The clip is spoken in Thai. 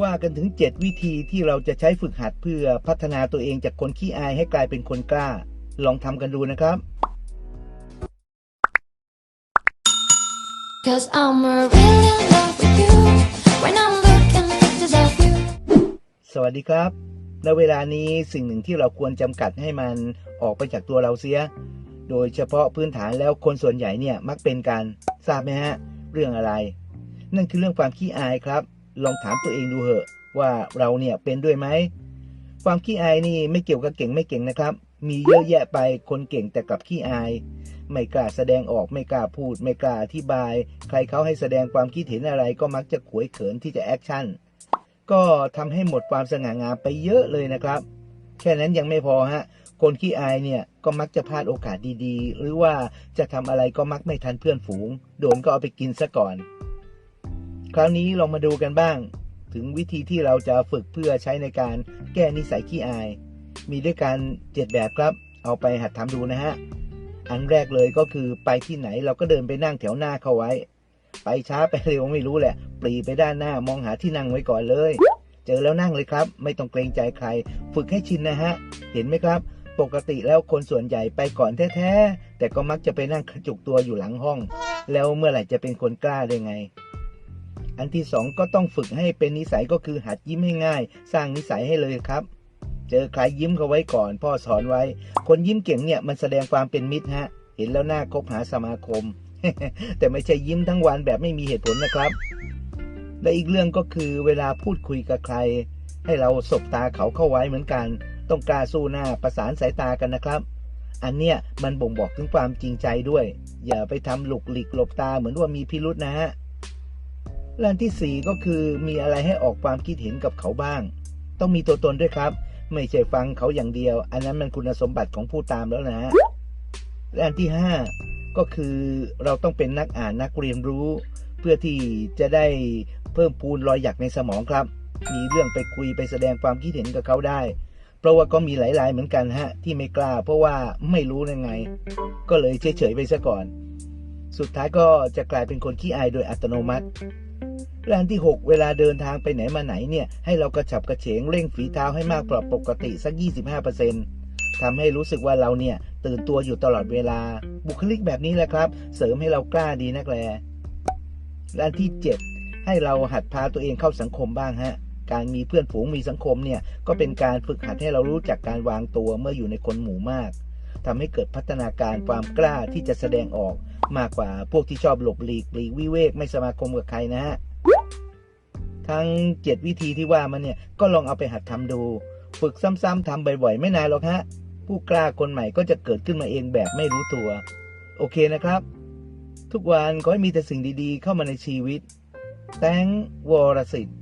ว่ากันถึง 7 วิธีที่เราจะใช้ฝึกหัดเพื่อพัฒนาตัวเองจากคนขี้อายให้กลายเป็นคนกล้า ลองทำกันดูนะครับ Cause I'm really in love with you when I'm looking at pictures of you. สวัสดีครับและเวลานี้สิ่งหนึ่งที่เราควรจำกัดให้มันออกไปจากตัวเราเสีย โดยเฉพาะพื้นฐานแล้วคนส่วนใหญ่เนี่ยมักเป็นการทราบไหมฮะ เรื่องอะไร นั่นคือเรื่องความขี้อายครับ ลองถามตัวเองดูเหอะ ว่าเราเนี่ยเป็นด้วยไหม ความขี้อายนี่ไม่เกี่ยวกับเก่งไม่เก่งนะครับ มีเยอะแยะไปคนเก่งแต่กลับขี้อาย ไม่กล้าแสดงออกไม่กล้าพูด ไม่กล้าอธิบาย ใครเขาให้แสดงความคิดเห็นอะไรก็มักจะขวยเขินที่จะแอคชั่นก็ทำให้หมดความสง่างามไปเยอะเลยนะครับ แค่นั้นยังไม่พอฮะคนขี้อายเนี่ยก็มักจะพลาดโอกาสดีๆ หรือว่าจะทำอะไรก็มักไม่ทันเพื่อนฝูง โดนก็เอาไปกินซะก่อน คราวนี้ลองมาดูกันบ้าง ถึงวิธีที่เราจะฝึกเพื่อใช้ในการแก้นิสัยขี้อาย มีด้วยกันเจ็ดแบบครับ เอาไปหัดทำดูนะฮะ อันแรกเลยก็คือไปที่ไหนเราก็เดินไปนั่งแถวหน้าเข้าไว้ ไปช้าไปเร็วไม่รู้แหละ ปรีไปด้านหน้ามองหาที่นั่งไว้ก่อนเลย เจอแล้วนั่งเลยครับ ไม่ต้องเกรงใจใคร ฝึกให้ชินนะฮะ เห็นไหมครับปกติแล้วคนส่วนใหญ่ไปก่อนแท้ๆ แต่ก็มักจะไปนั่งขจุกตัวอยู่หลังห้อง แล้วเมื่อไหร่จะเป็นคนกล้าได้ไง อันที่สองก็ต้องฝึกให้เป็นนิสัยก็คือหัดยิ้มให้ง่าย สร้างนิสัยให้เลยครับ เจอใครยิ้มเขาไว้ก่อน พ่อสอนไว้ คนยิ้มเก่งเนี่ยมันแสดงความเป็นมิตรฮะ เห็นแล้วน่าคบหาสมาคม แต่ไม่ใช่ยิ้มทั้งวันแบบไม่มีเหตุผลนะครับ และอีกเรื่องก็คือเวลาพูดคุยกับใคร ให้เราสบตาเขาเข้าไว้เหมือนกัน ต้องกล้าสู้หน้าประสานสายตากันนะครับอันเนี้ยมันบ่งบอกถึงความจริงใจด้วย อย่าไปทำหลุกหลีกหลบตาเหมือนว่ามีพิรุษนะฮะ และอันที่สี่ก็คือมีอะไรให้ออกความคิดเห็นกับเขาบ้าง ต้องมีตัวตนด้วยครับ ไม่ใช่ฟังเขาอย่างเดียว อันนั้นมันคุณสมบัติของผู้ตามแล้วนะฮะและอันที่ห้าก็คือเราต้องเป็นนักอ่านนักเรียนรู้ เพื่อที่จะได้เพิ่มพูนรอยหยักในสมองครับ มีเรื่องไปคุยไปแสดงความคิดเห็นกับเขาได้ เพราะว่าก็มีหลายๆเหมือนกันฮะ ที่ไม่กล้า เพราะว่าไม่รู้ยังไง ก็เลยเฉยๆไปซะก่อน สุดท้ายก็จะกลายเป็นคนขี้อายโดยอัตโนมัติ และอันที่ 6 เวลาเดินทางไปไหนมาไหนเนี่ย ให้เรากระฉับกระเฉงเร่งฝีเท้าให้มากกว่าปกติสัก 25%ทำให้รู้สึกว่าเราเนี่ย ตื่นตัวอยู่ตลอดเวลา บุคลิกแบบนี้แหละครับ เสริมให้เรากล้าดีนักแลและอันที่ 7 ให้เราหัดพาตัวเองเข้าสังคมบ้างฮะการมีเพื่อนฝูงมีสังคมเนี่ยก็เป็นการฝึกหัดให้เรารู้จักการวางตัวเมื่ออยู่ในคนหมู่มากทำให้เกิดพัฒนาการความกล้าที่จะแสดงออก มากกว่าพวกที่ชอบหลบหลีกปลีกวิเวกไม่สมาคมกับใครนะฮะ ทั้ง7วิธีที่ว่ามันเนี่ยก็ลองเอาไปหัดทำดู ฝึกซ้ำๆทำบ่อยๆ ไม่นานหรอกฮะ ผู้กล้าคนใหม่ก็จะเกิดขึ้นมาเองแบบไม่รู้ตัว โอเคนะครับ ทุกวันขอให้มีแต่สิ่งดีๆ เข้ามาในชีวิต แตงวรสิทธิ